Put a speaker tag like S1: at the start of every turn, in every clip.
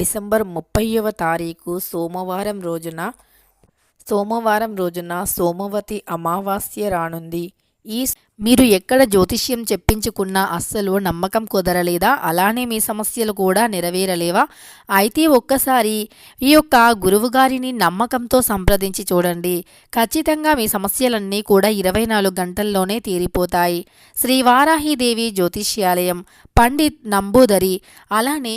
S1: December ముప్పైవ తారీఖు సోమవారం రోజున సోమవారం రోజున సోమవతి అమావాస్య రానుంది. ఈ మీరు ఎక్కడ జ్యోతిష్యం చెప్పించుకున్నా అస్సలు నమ్మకం కుదరలేదా? అలానే మీ సమస్యలు కూడా నెరవేరలేవా? అయితే ఒక్కసారి ఈ యొక్క గురువుగారిని నమ్మకంతో సంప్రదించి చూడండి. ఖచ్చితంగా మీ సమస్యలన్నీ కూడా ఇరవై నాలుగు గంటల్లోనే తీరిపోతాయి. శ్రీ వారాహిదేవి జ్యోతిష్యాలయం పండిత్ నంబూదరి అలానే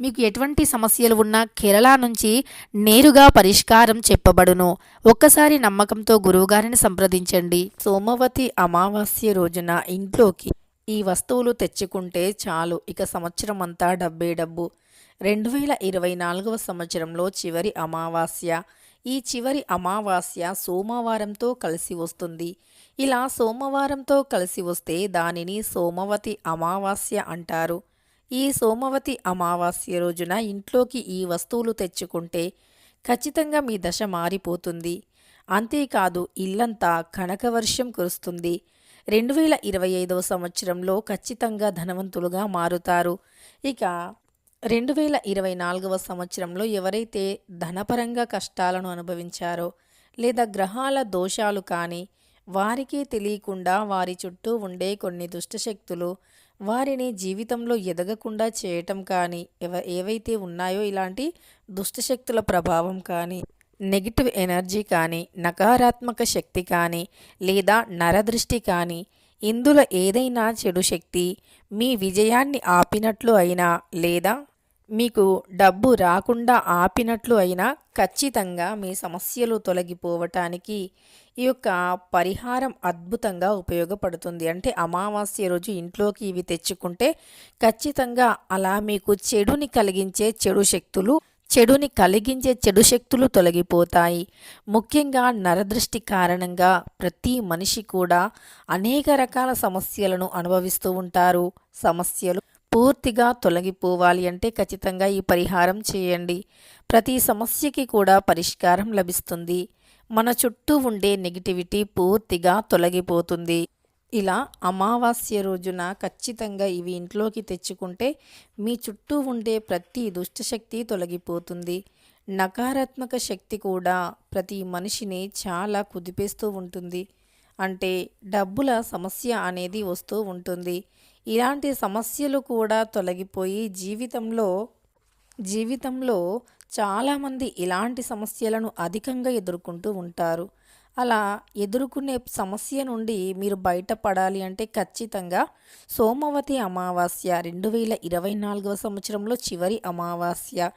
S1: మీకు ఎటువంటి సమస్యలు ఉన్నా కేరళ నుంచి నేరుగా పరిష్కారం చెప్పబడును. ఒక్కసారి నమ్మకంతో గురువుగారిని సంప్రదించండి. సోమవతి అమావాస్య రోజున ఇంట్లోకి ఈ వస్తువులు తెచ్చుకుంటే చాలు. ఇక సంవత్సరం అంతా డబ్బే డబ్బు. రెండు వేల ఇరవై నాలుగవ సంవత్సరంలో చివరి అమావాస్య. ఈ చివరి అమావాస్య సోమవారంతో కలిసి వస్తుంది. ఇలా సోమవారంతో కలిసి వస్తే దానిని సోమవతి అమావాస్య అంటారు. ఈ సోమవతి అమావాస్య రోజున ఇంట్లోకి ఈ వస్తువులు తెచ్చుకుంటే ఖచ్చితంగా మీ దశ మారిపోతుంది. అంతేకాదు ఇల్లంతా కనకవర్షం కురుస్తుంది. రెండు వేల ఇరవై ఐదవ సంవత్సరంలో ఖచ్చితంగా ధనవంతులుగా మారుతారు. ఇక రెండు వేల ఇరవై నాలుగవ సంవత్సరంలో ఎవరైతే ధనపరంగా కష్టాలను అనుభవించారో లేదా గ్రహాల దోషాలు కానీ వారికే తెలియకుండా వారి చుట్టూ ఉండే కొన్ని దుష్టశక్తులు వారిని జీవితంలో ఎదగకుండా చేయటం కానీ ఎవ ఏవైతే ఉన్నాయో ఇలాంటి దుష్టశక్తుల ప్రభావం కానీ నెగిటివ్ ఎనర్జీ కానీ నకారాత్మక శక్తి కానీ లేదా నరదృష్టి కానీ ఇందులో ఏదైనా చెడు శక్తి మీ విజయాన్ని ఆపినట్లు అయినా లేదా మీకు డబ్బు రాకుండా ఆపినట్లు అయినా ఖచ్చితంగా మీ సమస్యలు తొలగిపోవటానికి ఈ యొక్క పరిహారం అద్భుతంగా ఉపయోగపడుతుంది. అంటే అమావాస్య రోజు ఇంట్లోకి ఇవి తెచ్చుకుంటే ఖచ్చితంగా అలా మీకు చెడుని కలిగించే చెడు శక్తులు చెడుని కలిగించే చెడు శక్తులు తొలగిపోతాయి. ముఖ్యంగా నరదృష్టి కారణంగా ప్రతి మనిషి కూడా అనేక రకాల సమస్యలను అనుభవిస్తూ ఉంటారు. సమస్యలు పూర్తిగా తొలగిపోవాలి అంటే ఖచ్చితంగా ఈ పరిహారం చేయండి. ప్రతి సమస్యకి కూడా పరిష్కారం లభిస్తుంది. మన చుట్టూ ఉండే నెగిటివిటీ పూర్తిగా తొలగిపోతుంది. ఇలా అమావాస్య రోజున ఖచ్చితంగా ఇవి ఇంట్లోకి తెచ్చుకుంటే మీ చుట్టూ ఉండే ప్రతి దుష్టశక్తి తొలగిపోతుంది. నకారాత్మక శక్తి కూడా ప్రతి మనిషిని చాలా కుదిపేస్తూ ఉంటుంది. అంటే డబ్బుల సమస్య అనేది వస్తూ ఉంటుంది. ఇలాంటి సమస్యలు కూడా తొలగిపోయి జీవితంలో జీవితంలో చాలామంది ఇలాంటి సమస్యలను అధికంగా ఎదుర్కొంటూ ఉంటారు. అలా ఎదుర్కొనే సమస్య నుండి మీరు బయటపడాలి అంటే ఖచ్చితంగా సోమవతి అమావాస్య రెండు వేల ఇరవై నాలుగవ సంవత్సరంలో చివరి అమావాస్య.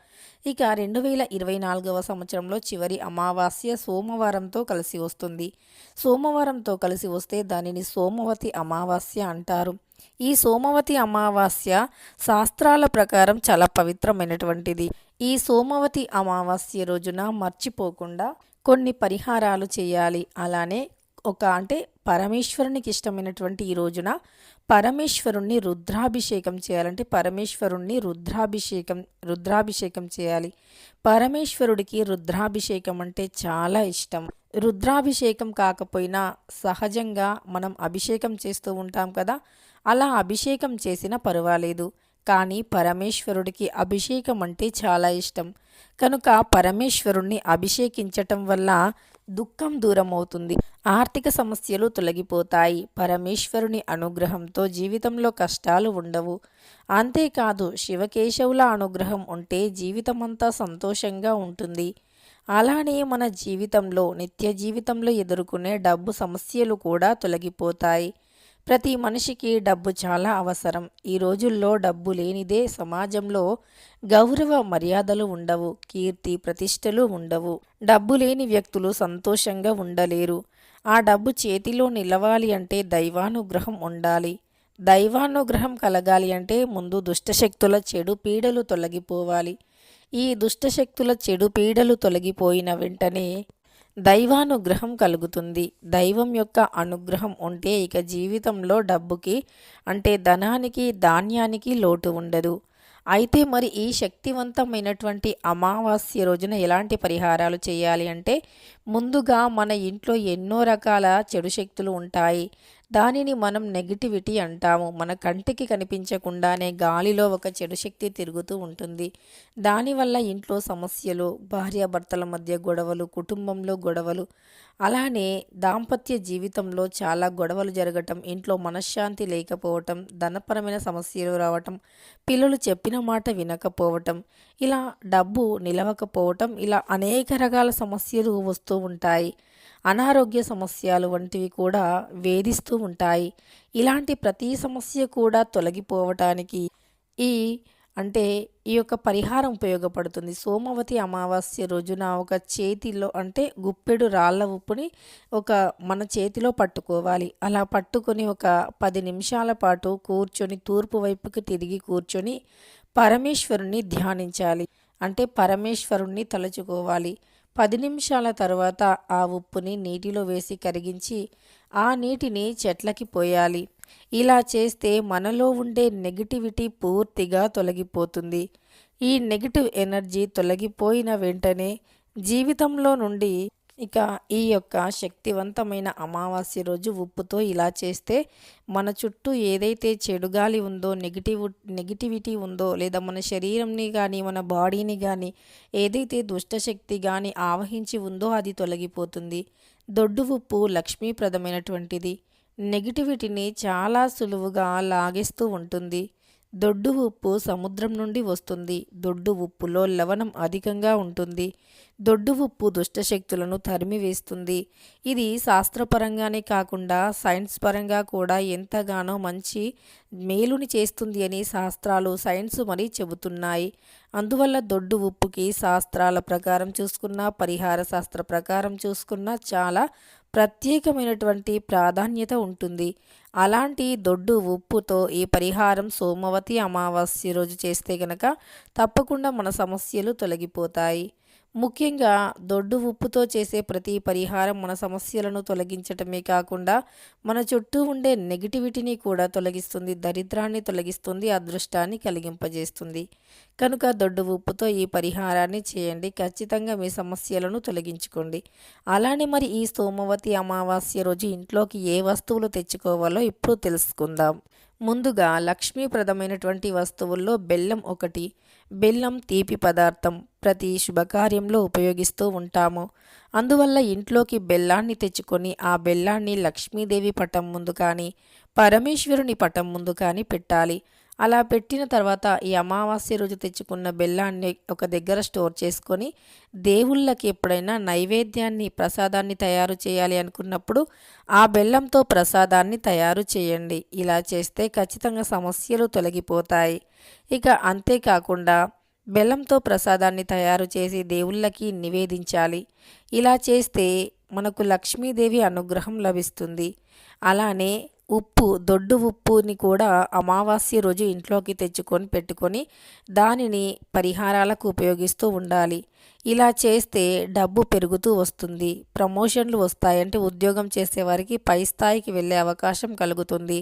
S1: ఇక రెండు వేల ఇరవై నాలుగవ సంవత్సరంలో చివరి అమావాస్య సోమవారంతో కలిసి వస్తుంది. సోమవారంతో కలిసి వస్తే దానిని సోమవతి అమావాస్య అంటారు. ఈ సోమవతి అమావాస్య శాస్త్రాల ప్రకారం చాలా పవిత్రమైనటువంటిది. ఈ సోమవతి అమావాస్య రోజున మర్చిపోకుండా కొన్ని పరిహారాలు చేయాలి. అలానే ఒక అంటే పరమేశ్వరునికి ఇష్టమైనటువంటి ఈ రోజున పరమేశ్వరుణ్ణి రుద్రాభిషేకం చేయాలంటే పరమేశ్వరుణ్ణి రుద్రాభిషేకం రుద్రాభిషేకం చేయాలి. పరమేశ్వరుడికి రుద్రాభిషేకం అంటే చాలా ఇష్టం. రుద్రాభిషేకం కాకపోయినా సహజంగా మనం అభిషేకం చేస్తూ ఉంటాం కదా అలా అభిషేకం చేసినా పర్వాలేదు. కానీ పరమేశ్వరుడికి అభిషేకం అంటే చాలా ఇష్టం. కనుక పరమేశ్వరుణ్ణి అభిషేకించటం వల్ల దుఃఖం దూరం అవుతుంది ఆర్థిక సమస్యలు తొలగిపోతాయి. పరమేశ్వరుని అనుగ్రహంతో జీవితంలో కష్టాలు ఉండవు. అంతేకాదు శివకేశవుల అనుగ్రహం ఉంటే జీవితమంతా సంతోషంగా ఉంటుంది. అలానే మన జీవితంలో నిత్య జీవితంలో ఎదుర్కొనే డబ్బు సమస్యలు కూడా తొలగిపోతాయి. ప్రతి మనిషికి డబ్బు చాలా అవసరం. ఈ రోజుల్లో డబ్బు లేనిదే సమాజంలో గౌరవ మర్యాదలు ఉండవు కీర్తి ప్రతిష్టలు ఉండవు. డబ్బు లేని వ్యక్తులు సంతోషంగా ఉండలేరు. ఆ డబ్బు చేతిలో నిలవాలి అంటే దైవానుగ్రహం ఉండాలి. దైవానుగ్రహం కలగాలి అంటే ముందు దుష్టశక్తుల చెడు పీడలు తొలగిపోవాలి. ఈ దుష్టశక్తుల చెడు పీడలు తొలగిపోయిన వెంటనే దైవానుగ్రహం కలుగుతుంది. దైవం యొక్క అనుగ్రహం ఉంటే ఇక జీవితంలో డబ్బుకి అంటే ధనానికి ధాన్యానికి లోటు ఉండదు. అయితే మరి ఈ శక్తివంతమైనటువంటి అమావాస్య రోజున ఎలాంటి పరిహారాలు చేయాలి అంటే ముందుగా మన ఇంట్లో ఎన్నో రకాల చెడు శక్తులు ఉంటాయి. దానిని మనం నెగిటివిటీ అంటాము. మన కంటికి కనిపించకుండానే గాలిలో ఒక చెడు శక్తి తిరుగుతూ ఉంటుంది. దానివల్ల ఇంట్లో సమస్యలు భార్యాభర్తల మధ్య గొడవలు కుటుంబంలో గొడవలు అలానే దాంపత్య జీవితంలో చాలా గొడవలు జరగటం ఇంట్లో మనశ్శాంతి లేకపోవటం ధనపరమైన సమస్యలు రావటం పిల్లలు చెప్పిన మాట వినకపోవటం ఇలా డబ్బు నిలవకపోవటం ఇలా అనేక రకాల సమస్యలు వస్తూ ఉంటాయి. అనారోగ్య సమస్యలు వంటివి కూడా వేధిస్తూ ఉంటాయి. ఇలాంటి ప్రతి సమస్య కూడా తొలగిపోవటానికి ఈ అంటే ఈ యొక్క పరిహారం ఉపయోగపడుతుంది. సోమవతి అమావాస్య రోజున ఒక చేతిలో అంటే గుప్పెడు రాళ్ళ ఉప్పుని ఒక మన చేతిలో పట్టుకోవాలి. అలా పట్టుకొని ఒక పది నిమిషాల పాటు కూర్చొని తూర్పు వైపుకి తిరిగి కూర్చొని పరమేశ్వరుణ్ణి ధ్యానించాలి. అంటే పరమేశ్వరుణ్ణి తలుచుకోవాలి. పది నిమిషాల తర్వాత ఆ ఉప్పుని నీటిలో వేసి కరిగించి ఆ నీటిని చెట్లకి పోయాలి. ఇలా చేస్తే మనలో ఉండే నెగిటివిటీ పూర్తిగా తొలగిపోతుంది. ఈ నెగిటివ్ ఎనర్జీ తొలగిపోయిన వెంటనే జీవితంలో నుండి ఇక ఈ యొక్క శక్తివంతమైన అమావాస్య రోజు ఉప్పుతో ఇలా చేస్తే మన చుట్టూ ఏదైతే చెడుగాలి ఉందో నెగిటివ్ నెగిటివిటీ ఉందో లేదా మన శరీరంని కానీ మన బాడీని కానీ ఏదైతే దుష్టశక్తి కానీ ఆవహించి ఉందో అది తొలగిపోతుంది. దొడ్డు ఉప్పు లక్ష్మీప్రదమైనటువంటిది. నెగిటివిటీని చాలా సులువుగా లాగేస్తూ ఉంటుంది. దొడ్డు ఉప్పు సముద్రం నుండి వస్తుంది. దొడ్డు ఉప్పులో లవణం అధికంగా ఉంటుంది. దొడ్డు ఉప్పు దుష్టశక్తులను తరిమివేస్తుంది ఇది శాస్త్రపరంగానే కాకుండా సైన్స్ పరంగా కూడా ఎంతగానో మంచి మేలుని చేస్తుంది అని శాస్త్రాలు సైన్స్ మరీ చెబుతున్నాయి. అందువల్ల దొడ్డు ఉప్పుకి శాస్త్రాల ప్రకారం చూసుకున్న పరిహార శాస్త్ర ప్రకారం చూసుకున్న చాలా ప్రత్యేకమైనటువంటి ప్రాధాన్యత ఉంటుంది. అలాంటి దొడ్డు ఉప్పుతో ఈ పరిహారం సోమవతి అమావాస్య రోజు చేస్తే గనక తప్పకుండా మన సమస్యలు తొలగిపోతాయి. ముఖ్యంగా దొడ్డు ఉప్పుతో చేసే ప్రతి పరిహారం మన సమస్యలను తొలగించటమే కాకుండా మన చుట్టూ ఉండే నెగిటివిటీని కూడా తొలగిస్తుంది దరిద్రాన్ని తొలగిస్తుంది అదృష్టాన్ని కలిగింపజేస్తుంది. కనుక దొడ్డు ఉప్పుతో ఈ పరిహారాన్ని చేయండి. ఖచ్చితంగా మీ సమస్యలను తొలగించుకోండి. అలానే మరి ఈ సోమవతి అమావాస్య రోజు ఇంట్లోకి ఏ వస్తువులు తెచ్చుకోవాలో ఇప్పుడు తెలుసుకుందాం. ముందుగా లక్ష్మీప్రదమైనటువంటి వస్తువుల్లో బెల్లం ఒకటి బెల్లం తీపి పదార్థం ప్రతి శుభకార్యంలో ఉపయోగిస్తూ ఉంటాము. అందువల్ల ఇంట్లోకి బెల్లాన్ని తెచ్చుకొని ఆ బెల్లాన్ని లక్ష్మీదేవి పటం ముందు కానీ పరమేశ్వరుని పటం ముందు కానీ పెట్టాలి. అలా పెట్టిన తర్వాత ఈ అమావాస్య రోజు తెచ్చుకున్న బెల్లాన్ని ఒక దగ్గర స్టోర్ చేసుకొని దేవుళ్ళకి ఎప్పుడైనా నైవేద్యాన్ని ప్రసాదాన్ని తయారు చేయాలి అనుకున్నప్పుడు ఆ బెల్లంతో ప్రసాదాన్ని తయారు చేయండి. ఇలా చేస్తే ఖచ్చితంగా సమస్యలు తొలగిపోతాయి. ఇక అంతేకాకుండా బెల్లంతో ప్రసాదాన్ని తయారు చేసి దేవుళ్ళకి నివేదించాలి. ఇలా చేస్తే మనకు లక్ష్మీదేవి అనుగ్రహం లభిస్తుంది. అలానే ఉప్పు దొడ్డు ఉప్పుని కూడా అమావాస్య రోజు ఇంట్లోకి తెచ్చుకొని పెట్టుకొని దానిని పరిహారాలకు ఉపయోగిస్తూ ఉండాలి. ఇలా చేస్తే డబ్బు పెరుగుతూ వస్తుంది. ప్రమోషన్లు వస్తాయంటే ఉద్యోగం చేసేవారికి పై స్థాయికి వెళ్ళే అవకాశం కలుగుతుంది.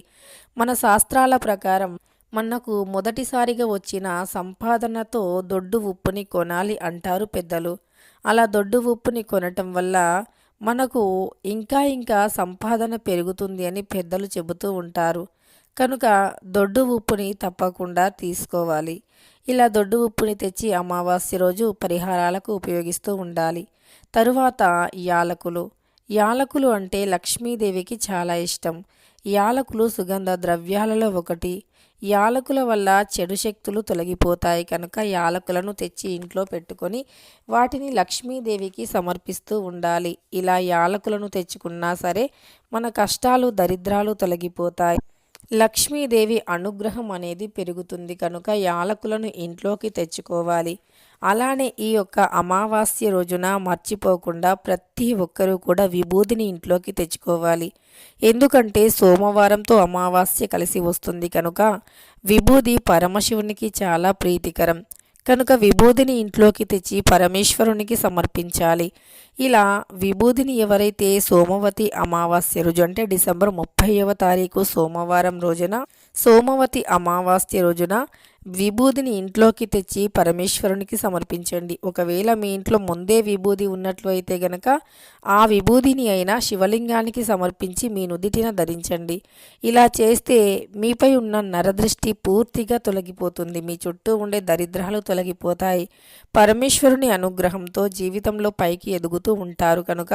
S1: మన శాస్త్రాల ప్రకారం మనకు మొదటిసారిగా వచ్చిన సంపాదనతో దొడ్డు ఉప్పుని కొనాలి అంటారు పెద్దలు. అలా దొడ్డు ఉప్పుని కొనటం వల్ల మనకు ఇంకా ఇంకా సంపాదన పెరుగుతుంది అని పెద్దలు చెబుతూ ఉంటారు. కనుక దొడ్డు ఉప్పుని తప్పకుండా తీసుకోవాలి. ఇలా దొడ్డు ఉప్పుని తెచ్చి అమావాస్య రోజు పరిహారాలకు ఉపయోగిస్తూ ఉండాలి. తరువాత యాలకులు. యాలకులు అంటే లక్ష్మీదేవికి చాలా ఇష్టం. యాలకులు సుగంధ ద్రవ్యాలలో ఒకటి. యాలకుల వల్ల చెడు శక్తులు తొలగిపోతాయి కనుక యాలకులను తెచ్చి ఇంట్లో పెట్టుకొని వాటిని లక్ష్మీదేవికి సమర్పిస్తూ ఉండాలి. ఇలా యాలకులను తెచ్చుకున్నా సరే మన కష్టాలు దరిద్రాలు తొలగిపోతాయి. లక్ష్మీదేవి అనుగ్రహం అనేది పెరుగుతుంది కనుక యాలకులను ఇంట్లోకి తెచ్చుకోవాలి. అలానే ఈ యొక్క అమావాస్య రోజున మర్చిపోకుండా ప్రతి ఒక్కరూ కూడా విభూతిని ఇంట్లోకి తెచ్చుకోవాలి. ఎందుకంటే సోమవారంతో అమావాస్య కలిసి వస్తుంది కనుక విభూది పరమశివునికి చాలా ప్రీతికరం. కనుక విభూదిని ఇంట్లోకి తెచ్చి పరమేశ్వరునికి సమర్పించాలి. ఇలా విభూదిని ఎవరైతే సోమవతి అమావాస్య రోజు అంటే డిసెంబర్ ముప్పైవ తారీఖు సోమవారం రోజున సోమవతి అమావాస్య రోజున విభూదిని ఇంట్లోకి తెచ్చి పరమేశ్వరునికి సమర్పించండి. ఒకవేళ మీ ఇంట్లో ముందే విభూది ఉన్నట్లు అయితే గనక ఆ విభూదిని అయినా శివలింగానికి సమర్పించి మీ నుదిటిన ధరించండి. ఇలా చేస్తే మీపై ఉన్న నరదృష్టి పూర్తిగా తొలగిపోతుంది. మీ చుట్టూ ఉండే దరిద్రాలు తొలగిపోతాయి. పరమేశ్వరుని అనుగ్రహంతో జీవితంలో పైకి ఎదుగుతూ ఉంటారు. కనుక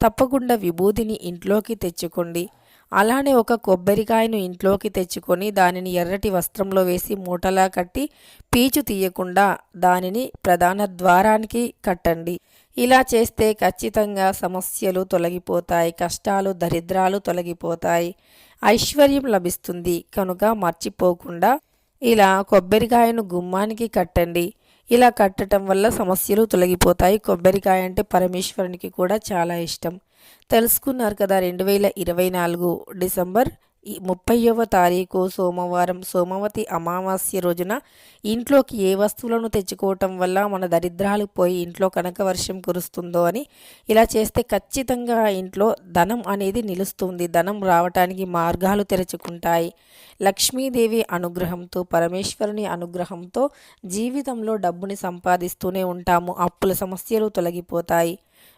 S1: తప్పకుండా విభూదిని ఇంట్లోకి తెచ్చుకోండి. అలానే ఒక కొబ్బరికాయను ఇంట్లోకి తెచ్చుకొని దానిని ఎర్రటి వస్త్రంలో వేసి మూటలా కట్టి పీచు తీయకుండా దానిని ప్రధాన ద్వారానికి కట్టండి. ఇలా చేస్తే ఖచ్చితంగా సమస్యలు తొలగిపోతాయి కష్టాలు దరిద్రాలు తొలగిపోతాయి. ఐశ్వర్యం లభిస్తుంది. కనుక మర్చిపోకుండా ఇలా కొబ్బరికాయను గుమ్మానికి కట్టండి. ఇలా కట్టడం వల్ల సమస్యలు తొలగిపోతాయి. కొబ్బరికాయ అంటే పరమేశ్వరునికి కూడా చాలా ఇష్టం. తెలుసుకున్నారు కదా రెండు వేల ఇరవై నాలుగు డిసెంబర్ ఈ ముప్పైవ తారీఖు సోమవారం సోమవతి అమావాస్య రోజున ఇంట్లోకి ఏ వస్తువులను తెచ్చుకోవటం వల్ల మన దరిద్రాలు పోయి ఇంట్లో కనక వర్షం కురుస్తుందో అని ఇలా చేస్తే ఖచ్చితంగా ఇంట్లో ధనం అనేది నిలుస్తుంది. ధనం రావటానికి మార్గాలు తెరుచుకుంటాయి. లక్ష్మీదేవి అనుగ్రహంతో పరమేశ్వరుని అనుగ్రహంతో జీవితంలో డబ్బుని సంపాదిస్తూనే ఉంటాము. అప్పుల సమస్యలు తొలగిపోతాయి.